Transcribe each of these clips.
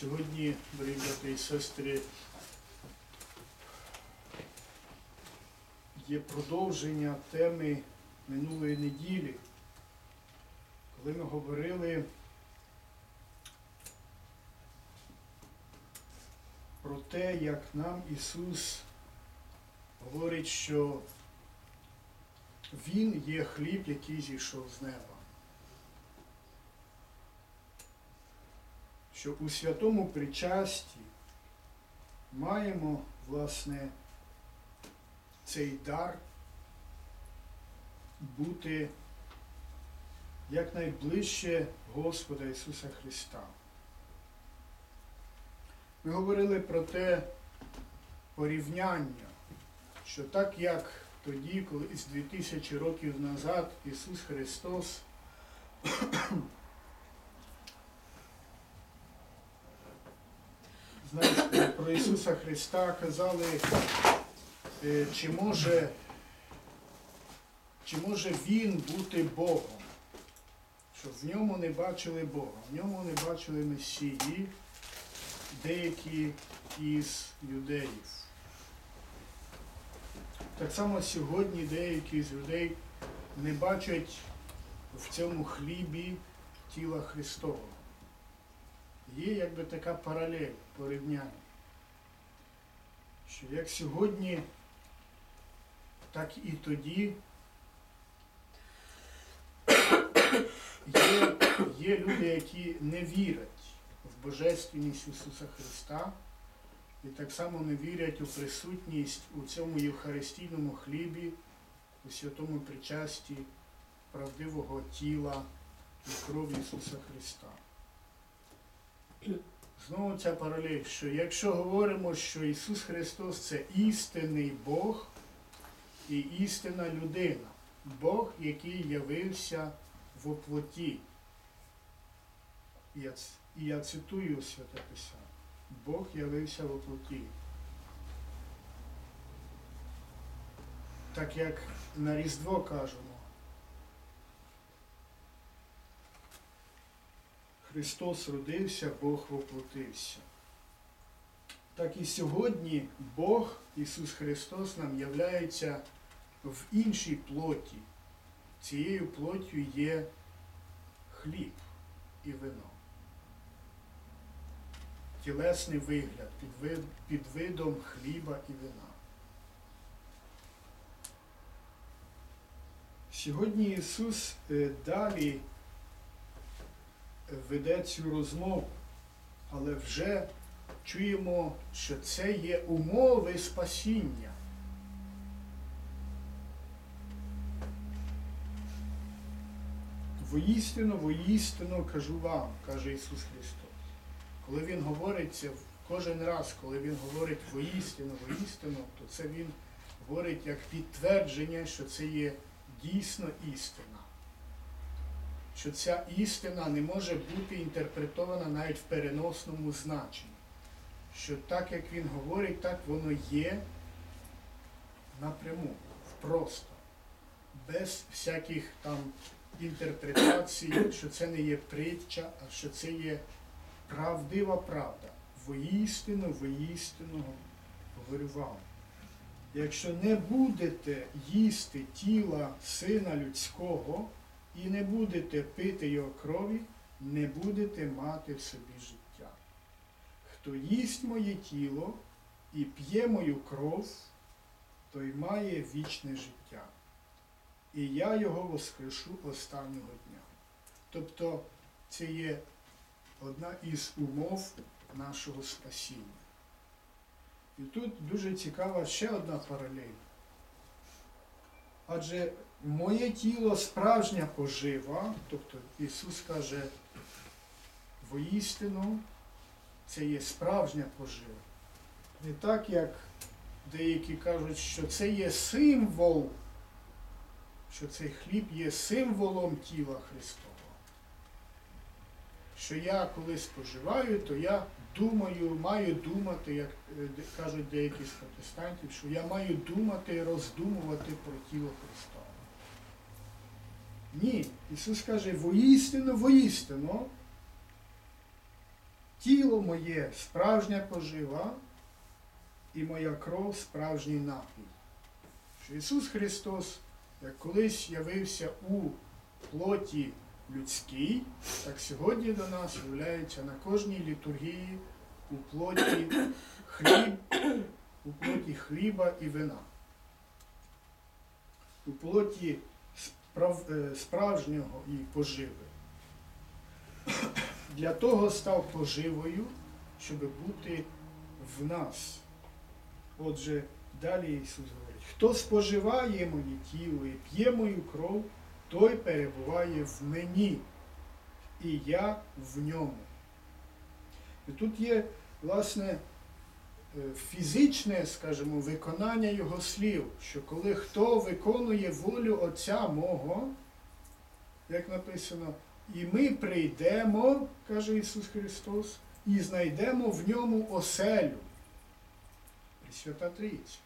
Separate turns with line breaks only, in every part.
Сьогодні, дорогі брати і сестри, є продовження теми минулої неділі, коли ми говорили про те, як нам Ісус говорить, що Він є хліб, який зійшов з неба. Що у святому причасті маємо, власне, цей дар бути якнайближче Господа Ісуса Христа. Ми говорили про те порівняння, що так як тоді, коли із 2000 років назад Ісус Христос про Ісуса Христа казали, е, чи може, чи може Він бути Богом, що в ньому не бачили Бога, в ньому не бачили Месії деякі із юдеїв. Так само сьогодні деякі з людей не бачать в цьому хлібі тіла Христового. Є якби така паралель порівняння. Що як сьогодні, так і тоді є, є люди, які не вірять в Божественність Ісуса Христа і так само не вірять у присутність у цьому Євхаристійному хлібі, у святому причасті правдивого тіла і крові Ісуса Христа. Знову ця паралель, що якщо говоримо, що Ісус Христос це істинний Бог і істинна людина, Бог, який явився в оплоті. І я, цитую Святе Писання. Бог явився в оплоті. Так як на Різдво кажемо, Христос родився, Бог воплотився. Так і сьогодні Бог, Ісус Христос, нам являється в іншій плоті. Цією плоттю є хліб і вино. Тілесний вигляд під, вид, під видом хліба і вина. Сьогодні Ісус е, далі веде цю розмову, але вже чуємо, що це є умови спасіння. Воістину, воістину кажу вам, каже Ісус Христос. Коли Він говорить це кожен раз, коли Він говорить воістину, воістину, то це Він говорить як підтвердження, що це є дійсно істина що ця істина не може бути інтерпретована навіть в переносному значенні. Що так, як він говорить, так воно є напряму, просто, без всяких там інтерпретацій, що це не є притча, а що це є правдива правда. Воістину, воістину говорю вам. Якщо не будете їсти тіла Сина Людського, і не будете пити його крові, не будете мати в собі життя. Хто їсть моє тіло і п'є мою кров, той має вічне життя. І я його воскрешу останнього дня. Тобто це є одна із умов нашого спасіння. І тут дуже цікава ще одна паралель. Адже моє тіло справжня пожива, тобто Ісус каже, воістину це є справжня пожива. Не так, як деякі кажуть, що це є символ, що цей хліб є символом тіла Христового. Що я коли споживаю, то я думаю, маю думати, як е, кажуть деякі з протестантів, що я маю думати і роздумувати про тіло Христове. Ні, Ісус каже, воістину, воістину, тіло моє справжня пожива і моя кров справжній напій. Що Ісус Христос, як колись явився у плоті людській, так сьогодні до нас являється на кожній літургії у плоті хліб, у плоті хліба і вина. У плоті справ, е, справжнього і поживи. Для того став поживою, щоб бути в нас. Отже, далі Ісус говорить, хто споживає моє тіло і п'є мою кров, той перебуває в мені, і я в ньому. І тут є, власне, фізичне, скажімо, виконання його слів, що коли хто виконує волю Отця мого, як написано, і ми прийдемо, каже Ісус Христос, і знайдемо в ньому оселю. Свята Трійця.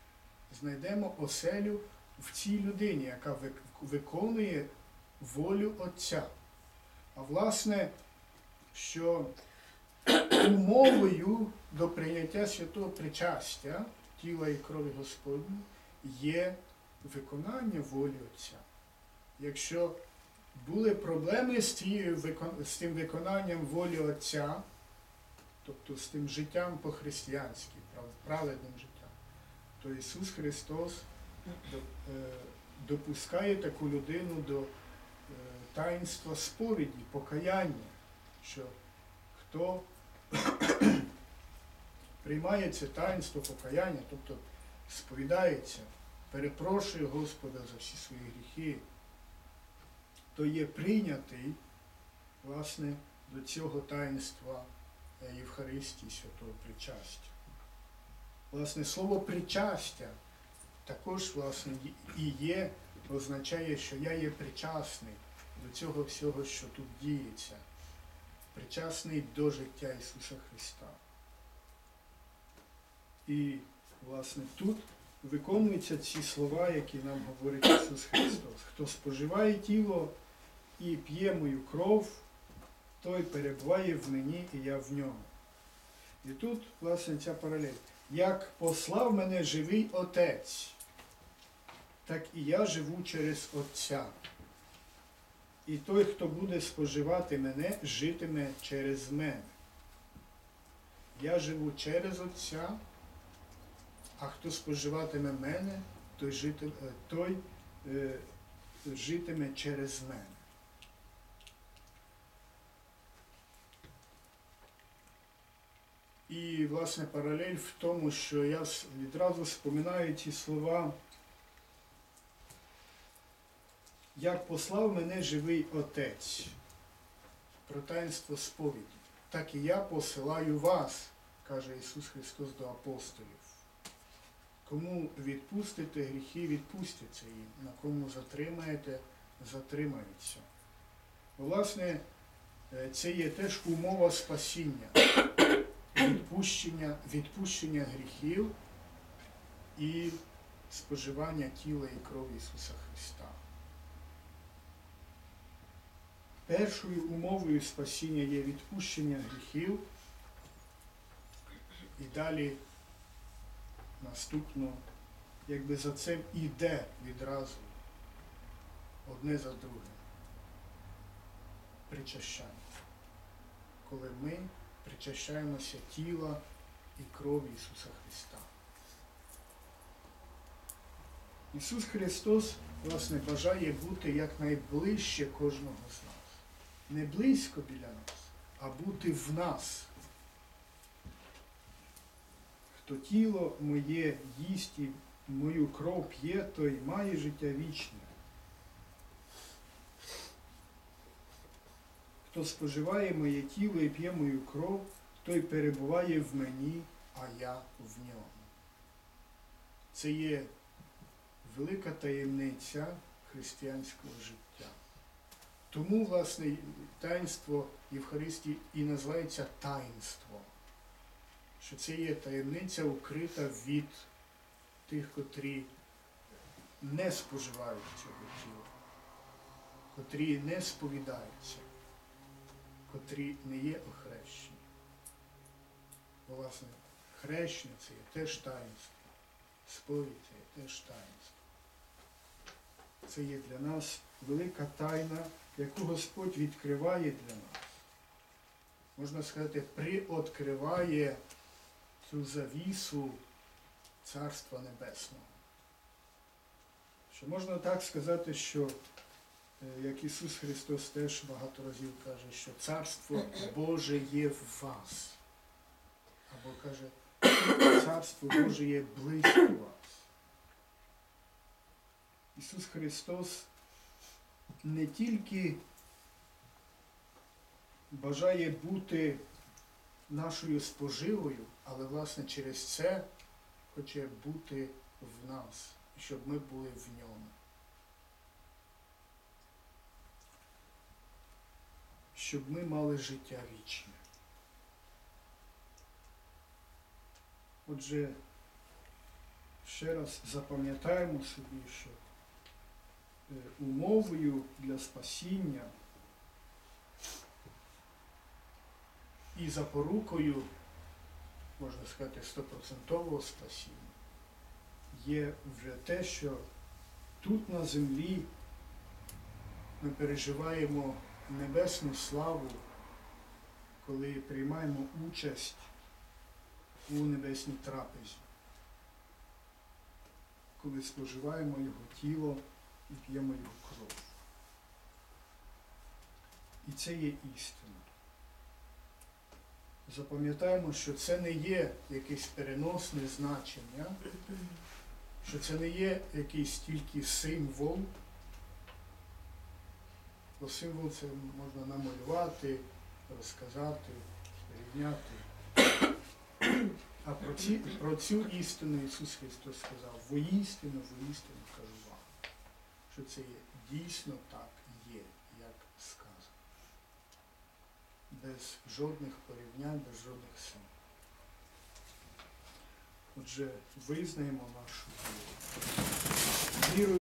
Знайдемо оселю в цій людині, яка виконує волю Отця. А власне, що умовою до прийняття святого причастя тіла і крові Господні є виконання волі Отця. Якщо були проблеми з, тією, з тим виконанням волі Отця, тобто з тим життям по-християнськи, праведним життям, то Ісус Христос е, допускає таку людину до е, таїнства сповіді, покаяння, що хто приймає це таїнство покаяння, тобто сповідається, перепрошує Господа за всі свої гріхи, то є прийнятий, власне, до цього таїнства е, Євхаристії святого причастя. Власне, слово причастя також власне і є, означає, що я є причасний до цього всього, що тут діється, причасний до життя Ісуса Христа. І, власне, тут виконуються ці слова, які нам говорить Ісус Христос. Хто споживає тіло і п'є мою кров, той перебуває в мені і я в ньому. І тут, власне, ця паралель. Як послав мене живий Отець, так і я живу через Отця. І той, хто буде споживати мене, житиме через мене. Я живу через Отця, а хто споживатиме мене, той, житиме, той е, житиме через мене. І, власне, паралель в тому, що я відразу споминаю ці слова, як послав мене живий Отець про таїнство сповіді, так і я посилаю вас, каже Ісус Христос до апостолів. Кому відпустите гріхи, відпустяться їм, на кому затримаєте, затримаються. Власне, е, це є теж умова спасіння відпущення, відпущення гріхів і споживання тіла і крові Ісуса Христа. Першою умовою спасіння є відпущення гріхів, і далі наступно, якби за цим іде відразу одне за другим. Причащання. Коли ми причащаємося тіла і крові Ісуса Христа. Ісус Христос, власне, бажає бути якнайближче кожного з нас. Не близько біля нас, а бути в нас. Хто тіло моє їсть і мою кров п'є, той має життя вічне. Хто споживає моє тіло і п'є мою кров, той перебуває в мені, а я в ньому. Це є велика таємниця християнського життя. Тому, власне, таїнство Євхаристії і називається таїнство. Що це є таємниця укрита від тих, котрі не споживають цього тіла, котрі не сповідаються котрі не є охрещені. Бо, власне, хрещення це є теж таїнство, сповідь це є теж таїнство. Це є для нас велика тайна, яку Господь відкриває для нас. Можна сказати, приоткриває цю завісу Царства Небесного. Що можна так сказати, що е, як Ісус Христос теж багато разів каже, що Царство Боже є в вас. Або каже, Царство Боже є близько вас. Ісус Христос не тільки бажає бути нашою споживою, але власне через це хоче бути в нас, щоб ми були в ньому. Щоб ми мали життя вічне. Отже, ще раз запам'ятаємо собі, що умовою для спасіння і запорукою, можна сказати, стопроцентового спасіння. Є вже те, що тут на землі ми переживаємо небесну славу, коли приймаємо участь у небесній трапезі, коли споживаємо Його тіло і п'ємо Його кров. І це є істина. Запам'ятаємо, що це не є якесь переносне значення, що це не є якийсь тільки символ, бо символ це можна намалювати, розказати, порівняти. А про, ці, про цю істину Ісус Христос сказав, воістину, воістину що це дійсно так є, як сказано. Без жодних порівнянь, без жодних сил. Отже, визнаємо нашу. Віру